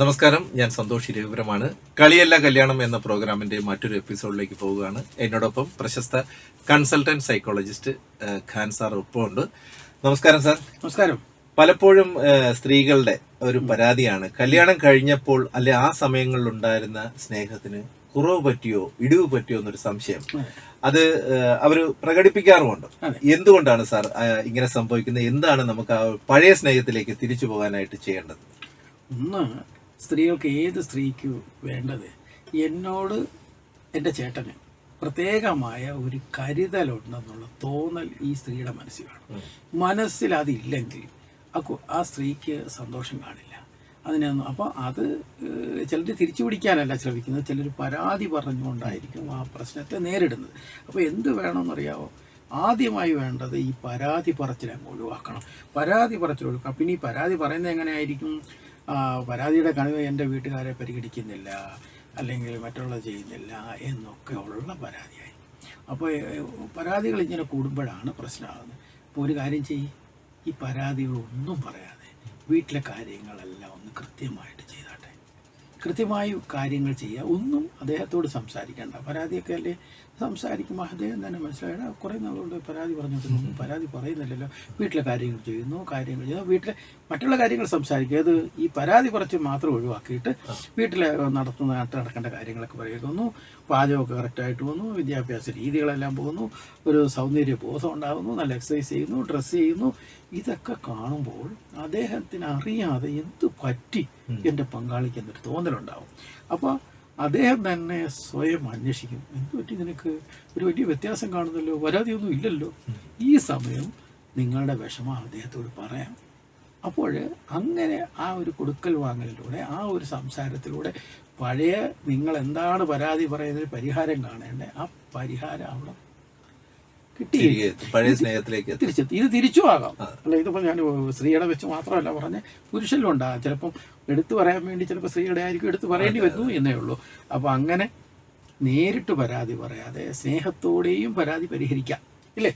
നമസ്കാരം. ഞാൻ സന്തോഷ് രവിപുരമാണ് കളിയല്ല കല്യാണം എന്ന പ്രോഗ്രാമിന്റെ മറ്റൊരു എപ്പിസോഡിലേക്ക് പോവുകയാണ്. എന്നോടൊപ്പം പ്രശസ്ത കൺസൾട്ടന്റ് സൈക്കോളജിസ്റ്റ് ഖാൻ സാർ ഒപ്പമുണ്ട്. നമസ്കാരം സാർ. നമസ്കാരം. പലപ്പോഴും സ്ത്രീകളുടെ ഒരു പരാതിയാണ്. കല്യാണം കഴിഞ്ഞപ്പോൾ അല്ലെ ആ സമയങ്ങളിൽ ഉണ്ടായിരുന്ന സ്നേഹത്തിന് കുറവ് പറ്റിയോ ഇടിവ് പറ്റിയോ എന്നൊരു സംശയം. അത്. അവർ പ്രകടിപ്പിക്കാറുമുണ്ട്. എന്തുകൊണ്ടാണ് സാർ ഇങ്ങനെ സംഭവിക്കുന്നത്? എന്താണ് നമുക്ക് ആ പഴയ സ്നേഹത്തിലേക്ക് തിരിച്ചു പോകാനായിട്ട് ചെയ്യേണ്ടത്? ഒന്ന് സ്ത്രീകൾക്ക് ഏത് സ്ത്രീക്ക് വേണ്ടത്? എന്നോട് എന്റെ ചേട്ടന് പ്രത്യേകമായ ഒരു കരുതലുണ്ടെന്നുള്ള തോന്നൽ ഈ സ്ത്രീയുടെ മനസ്സിൽ വേണം മനസ്സിൽ അതില്ലെങ്കിൽ ആ സ്ത്രീക്ക് സന്തോഷം കാണില്ല. അതിനൊന്നും അപ്പോൾ അത് ചിലർ തിരിച്ചു പിടിക്കാനല്ല ശ്രമിക്കുന്നത്. ചിലർ പരാതി പറഞ്ഞുകൊണ്ടായിരിക്കും ആ പ്രശ്നത്തെ നേരിടുന്നത്. അപ്പോൾ എന്ത് വേണമെന്നറിയാമോ ആദ്യമായി വേണ്ടത് ഈ പരാതി പറച്ചിൽ അങ്ങ് ഒഴിവാക്കണം. പരാതി പറച്ചിൽ ഒഴിവാക്കണം. പിന്നെ ഈ പരാതി പറയുന്നത് എങ്ങനെയായിരിക്കും? പരാതിയുടെ കണിവ് എന്റെ വീട്ടുകാരെ പരിഗണിക്കുന്നില്ല അല്ലെങ്കിൽ മറ്റുള്ളത് ചെയ്യുന്നില്ല എന്നൊക്കെ ഉള്ള പരാതിയായി. അപ്പോൾ പരാതികൾ ഇങ്ങനെ കൂടുമ്പോഴാണ് പ്രശ്നമാകുന്നത്. അപ്പോൾ ഒരു കാര്യം ചെയ്യും. ഈ പരാതികളൊന്നും പറയാതെ വീട്ടിലെ കാര്യങ്ങളെല്ലാം ഒന്ന് കൃത്യമായിട്ട് ചെയ്താട്ടെ കൃത്യമായി കാര്യങ്ങൾ ചെയ്യുക. ഒന്നും അദ്ദേഹത്തോട് സംസാരിക്കേണ്ട. പരാതിയൊക്കെ അല്ലേ? സംസാരിക്കുമ്പോൾ അദ്ദേഹം തന്നെ മനസ്സിലായത് കുറേ നാളുകൊണ്ട് പരാതി പറഞ്ഞിട്ടൊന്നും പരാതി പറയുന്നില്ലല്ലോ. വീട്ടിലെ കാര്യങ്ങൾ ചെയ്യുന്നു കാര്യങ്ങൾ ചെയ്യുന്നു. വീട്ടിലെ മറ്റുള്ള കാര്യങ്ങൾ സംസാരിക്കുക. അത് ഈ പരാതി കുറച്ച് മാത്രം ഒഴിവാക്കിയിട്ട് വീട്ടിലെ നടത്തുന്ന നടക്കേണ്ട കാര്യങ്ങളൊക്കെ പറയുന്നു പാചകമൊക്കെ കറക്റ്റായിട്ട് പോകുന്നു വിദ്യാഭ്യാസ രീതികളെല്ലാം പോകുന്നു ഒരു സൗന്ദര്യ ബോധം ഉണ്ടാകുന്നു നല്ല എക്സസൈസ് ചെയ്യുന്നു ഡ്രസ്സ് ചെയ്യുന്നു. ഇതൊക്കെ കാണുമ്പോൾ അദ്ദേഹത്തിന് അറിയാതെ എന്ത് പറ്റി? എന്റെ പങ്കാളിക്ക് എന്നൊരു തോന്നലുണ്ടാവും. അപ്പോൾ അദ്ദേഹം തന്നെ സ്വയം അന്വേഷിക്കും. എന്ത് പറ്റി നിനക്ക്? ഒരു വലിയ വ്യത്യാസം കാണുന്നല്ലോ. വരാതിയൊന്നും ഇല്ലല്ലോ. ഈ സമയം നിങ്ങളുടെ വിഷമം അദ്ദേഹത്തോട് പറയാം. അപ്പോൾ അങ്ങനെ ആ ഒരു കൊടുക്കൽ വാങ്ങലിലൂടെ ആ ഒരു സംസാരത്തിലൂടെ പഴയ നിങ്ങൾ എന്താണ് പരാതി പറയുന്നതിന് പരിഹാരം കാണേണ്ടത് ആ പരിഹാരം അവിടെ കിട്ടി. പഴയ സ്നേഹത്തിലേക്ക്. തിരിച്ചെത്തി. ഇത് തിരിച്ചു ആകാം. അല്ല ഇതിപ്പോൾ ഞാൻ സ്ത്രീയുടെ വെച്ച് മാത്രമല്ല പറഞ്ഞ പുരുഷനിലും ഉണ്ടാകാം ചിലപ്പം എടുത്തു പറയാൻ വേണ്ടി ചിലപ്പോൾ സ്ത്രീയുടെ ആയിരിക്കും എടുത്തു പറയേണ്ടി വരുന്നു എന്നേ ഉള്ളൂ. അപ്പോൾ അങ്ങനെ നേരിട്ട് പരാതി പറയാതെ സ്നേഹത്തോടെയും പരാതി പരിഹരിക്കാം. ഇല്ലേ?